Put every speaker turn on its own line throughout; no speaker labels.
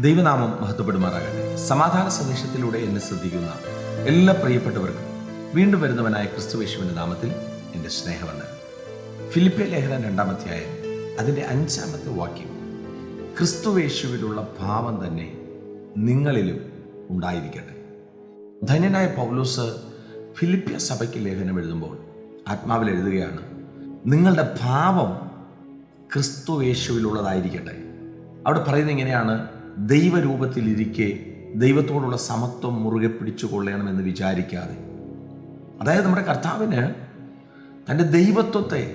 ദൈവനാമം മഹത്വപ്പെടുമാറാകട്ടെ. സമാധാന സന്ദേശത്തിലൂടെ എന്നെ ശ്രദ്ധിക്കുന്ന എല്ലാ പ്രിയപ്പെട്ടവർക്കും വീണ്ടും വരുന്നവനായ ക്രിസ്തുവേശുവിന്റെ നാമത്തിൽ എന്റെ സ്നേഹവന്ദനം. ഫിലിപ്പിയ ലേഖനം രണ്ടാമധ്യായം അതിന്റെ അഞ്ചാമത്തെ വാക്യം. ക്രിസ്തുവേശുവിലുള്ള ഭാവം തന്നെ നിങ്ങളിലും ഉണ്ടായിരിക്കട്ടെ. ധന്യനായ പൗലോസ് ഫിലിപ്പിയ സഭയ്ക്ക് ലേഖനം എഴുതുമ്പോൾ ആത്മാവിൽ എഴുതുകയാണ് നിങ്ങളുടെ ഭാവം ക്രിസ്തുവേശുവിലുള്ളതായിരിക്കട്ടെ അവിടെ പറയുന്നത് ഇങ്ങനെയാണ് ദൈവരൂപത്തിലിരിക്കെ ദൈവത്തോടുള്ള സമത്വം മുറുകെ പിടിച്ചു കൊള്ളണമെന്ന് വിചാരിക്കാതെ. അതായത് നമ്മുടെ കർത്താവിന് തന്റെ ദൈവത്വത്തെ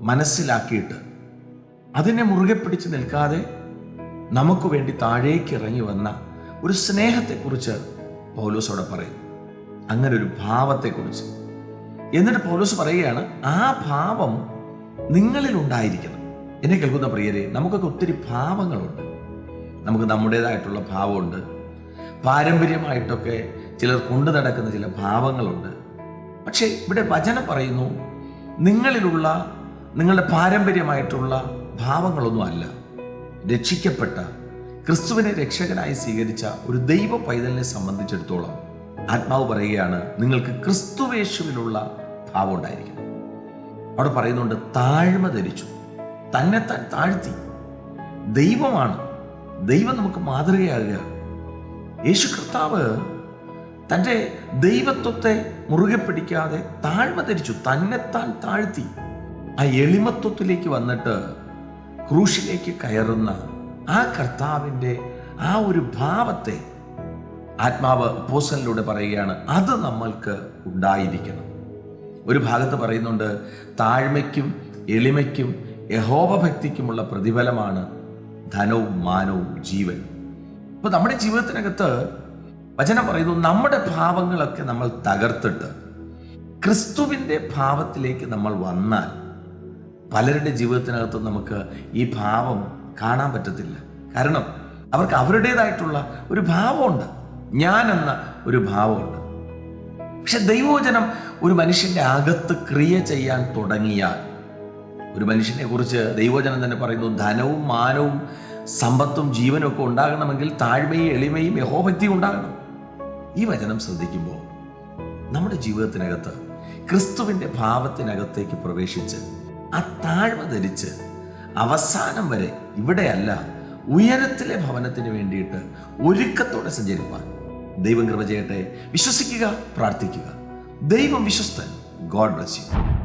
മനസ്സിലാക്കിയിട്ട് അതിനെ മുറുകെ പിടിച്ച് നിൽക്കാതെ നമുക്ക് വേണ്ടി താഴേക്ക് ഇറങ്ങി വന്ന ഒരു സ്നേഹത്തെക്കുറിച്ച് പൗലോസ് അവിടെ പറയും അങ്ങനെ ഒരു ഭാവത്തെക്കുറിച്ച്. എന്നിട്ട് പൗലോസ് പറയുകയാണ് ആ ഭാവം നിങ്ങളിൽ ഉണ്ടായിരിക്കണം എന്നെ കേൾക്കുന്ന പ്രിയരെ നമുക്കൊക്കെ ഒത്തിരി ഭാവങ്ങളുണ്ട്. നമുക്ക് നമ്മുടേതായിട്ടുള്ള ഭാവമുണ്ട്. പാരമ്പര്യമായിട്ടൊക്കെ ചിലർ കൊണ്ടു നടക്കുന്ന ചില ഭാവങ്ങളുണ്ട്. പക്ഷേ ഇവിടെ വചനം പറയുന്നു നിങ്ങളിലുള്ള നിങ്ങളുടെ പാരമ്പര്യമായിട്ടുള്ള ഭാവങ്ങളൊന്നും അല്ല. രക്ഷിക്കപ്പെട്ട ക്രിസ്തുവിനെ രക്ഷകനായി സ്വീകരിച്ച ഒരു ദൈവ പൈതലിനെ സംബന്ധിച്ചിടത്തോളം ആത്മാവ് പറയുകയാണ് നിങ്ങൾക്ക് ക്രിസ്തുവേശുവിലുള്ള ഭാവം ഉണ്ടായിരിക്കണം അവിടെ പറയുന്നുണ്ട് താഴ്മ ധരിച്ചു. തന്നെത്താൻ താഴ്ത്തി. ദൈവമാണ് ദൈവം നമുക്ക് മാതൃകയാകുകയാണ് യേശു കർത്താവ് തന്റെ ദൈവത്വത്തെ മുറുകെ പിടിക്കാതെ താഴ്മ ധരിച്ചു തന്നെത്താൻ താഴ്ത്തി ആ എളിമത്വത്തിലേക്ക് വന്നിട്ട് ക്രൂശിലേക്ക് കയറുന്ന ആ കർത്താവിന്റെ ആ ഒരു ഭാവത്തെ ആത്മാവ് പോസനിലൂടെ പറയുകയാണ് അത് നമ്മൾക്ക് ഉണ്ടായിരിക്കണം. ഒരു ഭാഗത്ത് പറയുന്നുണ്ട് താഴ്മയ്ക്കും എളിമയ്ക്കും യഹോപഭക്തിക്കുമുള്ള പ്രതിഫലമാണ് ധനവും മാനവും ജീവൻ അപ്പൊ നമ്മുടെ ജീവിതത്തിനകത്ത് വചനം പറയുന്നു നമ്മുടെ ഭാവങ്ങളൊക്കെ നമ്മൾ തകർത്തിട്ട് ക്രിസ്തുവിന്റെ ഭാവത്തിലേക്ക് നമ്മൾ വന്നാൽ പലരുടെ ജീവിതത്തിനകത്ത് നമുക്ക് ഈ ഭാവം കാണാൻ പറ്റത്തില്ല. കാരണം അവർക്ക് അവരുടേതായിട്ടുള്ള ഒരു ഭാവമുണ്ട്. ഞാൻ എന്ന ഒരു ഭാവമുണ്ട്. പക്ഷെ ദൈവവചനം ഒരു മനുഷ്യന്റെ അകത്ത് ക്രിയ ചെയ്യാൻ തുടങ്ങിയാൽ ഒരു മനുഷ്യനെ കുറിച്ച് ദൈവവചനം തന്നെ പറയുന്നു ധനവും മാനവും സമ്പത്തും ജീവനും ഒക്കെ ഉണ്ടാകണമെങ്കിൽ താഴ്മയും എളിമയും യഹോഭക്തിയും ഉണ്ടാകണം. ഈ വചനം ശ്രദ്ധിക്കുമ്പോൾ നമ്മുടെ ജീവിതത്തിനകത്ത് ക്രിസ്തുവിന്റെ ഭാവത്തിനകത്തേക്ക് പ്രവേശിച്ച് ആ താഴ്മ ധരിച്ച് അവസാനം വരെ ഇവിടെയല്ല ഉയരത്തിലെ ഭവനത്തിന് വേണ്ടിയിട്ട് ഒരുക്കത്തോടെ സഞ്ചരിപ്പാൻ ദൈവം കൃപ ചെയ്യട്ടെ. വിശ്വസിക്കുക പ്രാർത്ഥിക്കുക. ദൈവം വിശ്വസ്തൻ. God bless you.